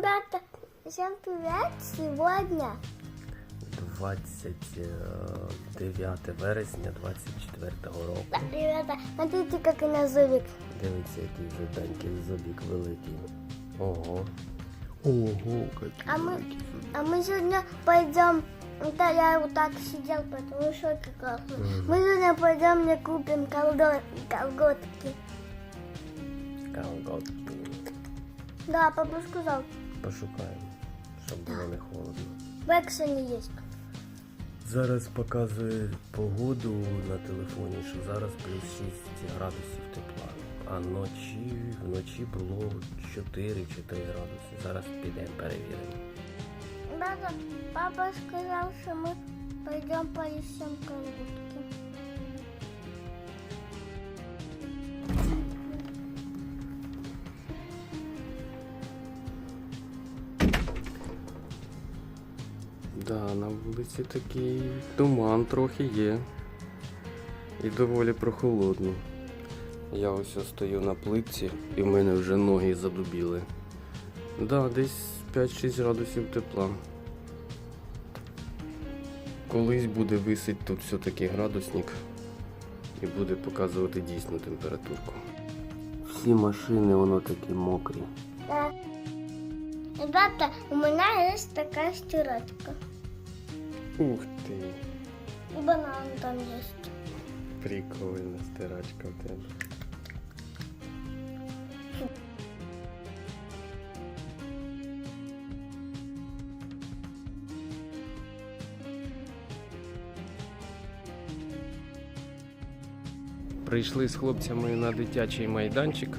Ребята, всем привет! Сегодня 29 вересня 24 року. Ребята, смотрите, как на зубик. Дивіться, який вже танький зубик великий. Ого. Ого, який А мы, великий зубик. а мы сегодня пойдем. Это я вот так сидел, потому что это классно. Мгм. Мы сегодня пойдем мне купим колго- колготки. Колготки. Да, папа сказал. Пошукаємо, щоб було не холодно. В Эксоне есть. Зараз показує погоду на телефоні, що зараз плюс 6 градусів тепла. А ночі, вночі було 4 чи 3 градуси. Зараз підемо перевіримо. Ребята, папа сказал, что мы пойдем поищем колготки. Да, на вулиці такий туман трохи є. І доволі прохолодно. Я ось стою на плитці і в мене вже ноги задубіли. Да, десь 5-6 градусів тепла. Колись буде висить тут все-таки градусник і буде показувати дійсну температурку. Всі машини воно такі мокрі. Да. Ребята, у меня есть такая стирачка. Ух ти! И банан там есть. Прикольна стирачка в тебе. Прийшли з хлопцями на дитячий майданчик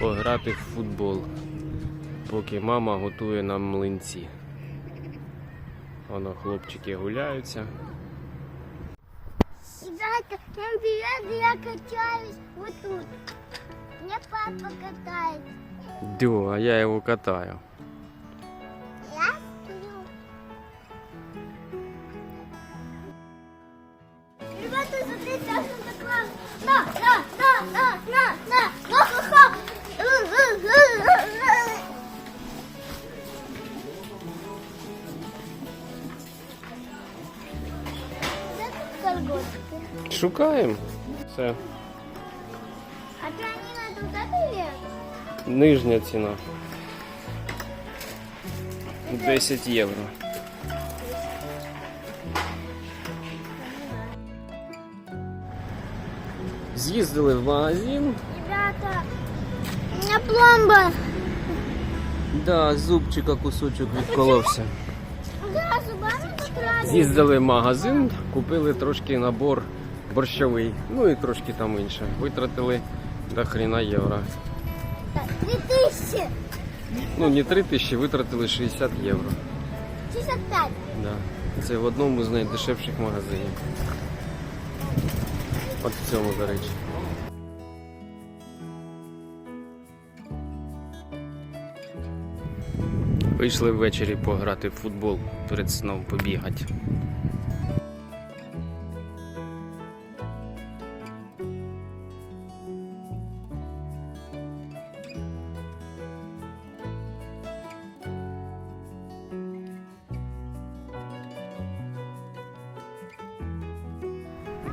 пограти в футбол, поки мама готує нам млинці. Воно хлопчики гуляються. Ребята, всем привет, я качаюсь вот тут. Мне папа катает. Дю, а я його катаю. Шукаємо. Все. А ты они на? Нижня ціна. 10 євро. З'їздили в магазин. Ребята, у меня пломба. Да, зубчика кусочок відколовся. З'їздили в магазин, купили трошки набор борщовий, ну і трошки там інше. Витратили до хрена євро. Так, Две тысячи. Ну, не 3 тисячі, витратили 60 євро. 65. Да. Це в одному з найдешевших магазинів. От в цьому, до речі. Вийшли ввечері пограти в футбол, перед сном побігати.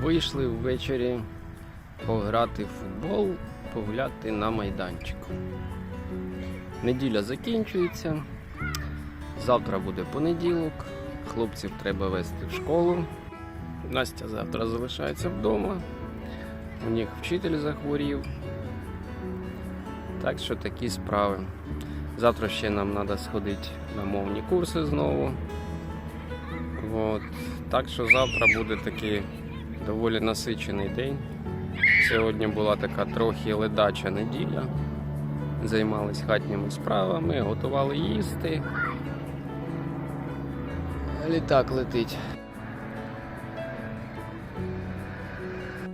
Вийшли ввечері пограти в футбол, погуляти на майданчику. Неділя закінчується. Завтра буде понеділок. Хлопців треба вести в школу. Настя завтра залишається вдома. У них вчитель захворів. Так що такі справи. Завтра ще нам треба сходити на мовні курси знову. От. Так що завтра буде такий доволі насичений день. Сьогодні була така трохи ледача неділя. Займались хатніми справами, готували їсти. Літак летить.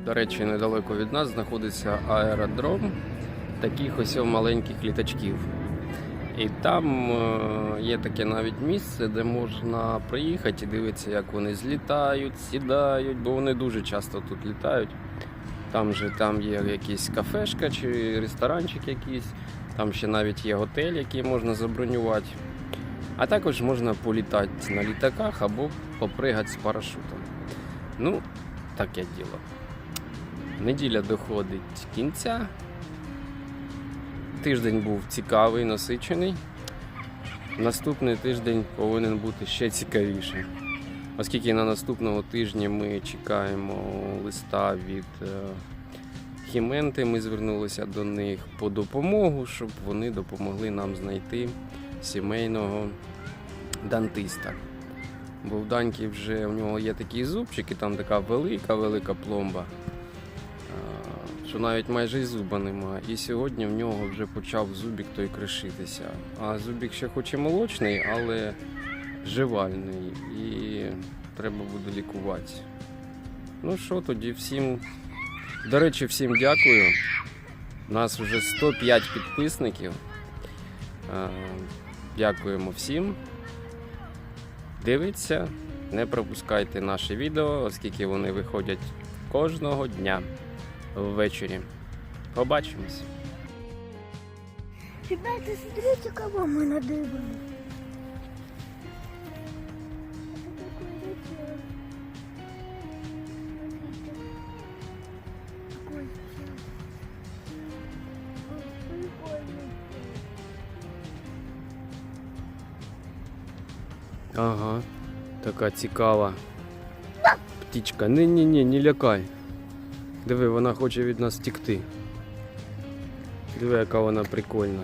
До речі, недалеко від нас знаходиться аеродром таких ось маленьких літачків. І там е, є таке навіть місце, де можна приїхати і дивитися, як вони злітають, сідають, бо вони дуже часто тут літають. Там же там є якась кафешка чи ресторанчик якийсь, Там ще навіть є готель, який можна забронювати. А також можна політати на літаках або попригати з парашутом. Ну, таке діло. Неділя доходить кінця. Тиждень був цікавий, насичений. Наступний тиждень повинен бути ще цікавіший. Оскільки на наступного тижня ми чекаємо листа від е, Хіменти, ми звернулися до них по допомогу, щоб вони допомогли нам знайти сімейного дантиста. Бо в Даньки вже в нього є такі зубчики, там така велика, велика пломба, що навіть майже й зуба нема. І сьогодні в нього вже почав зубік той кришитися. А зубік ще хоч і молочний, але живальний. І треба буде лікувати. Ну що, тоді всім. До речі, всім дякую. У нас вже 105 підписників. Дякуємо всім. Дивіться, не пропускайте наші відео, оскільки вони виходять кожного дня ввечері. Побачимось! Ребята, смотрите, кого мы надыбали. Это такой рычаг. Смотрите. Такой рычаг. Ой, прикольный. Ага, така цікава. Птічка, ні-ні-ні, не лякай. Диви, вона хоче від нас тікти. Диви, яка вона прикольна.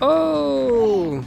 Оу!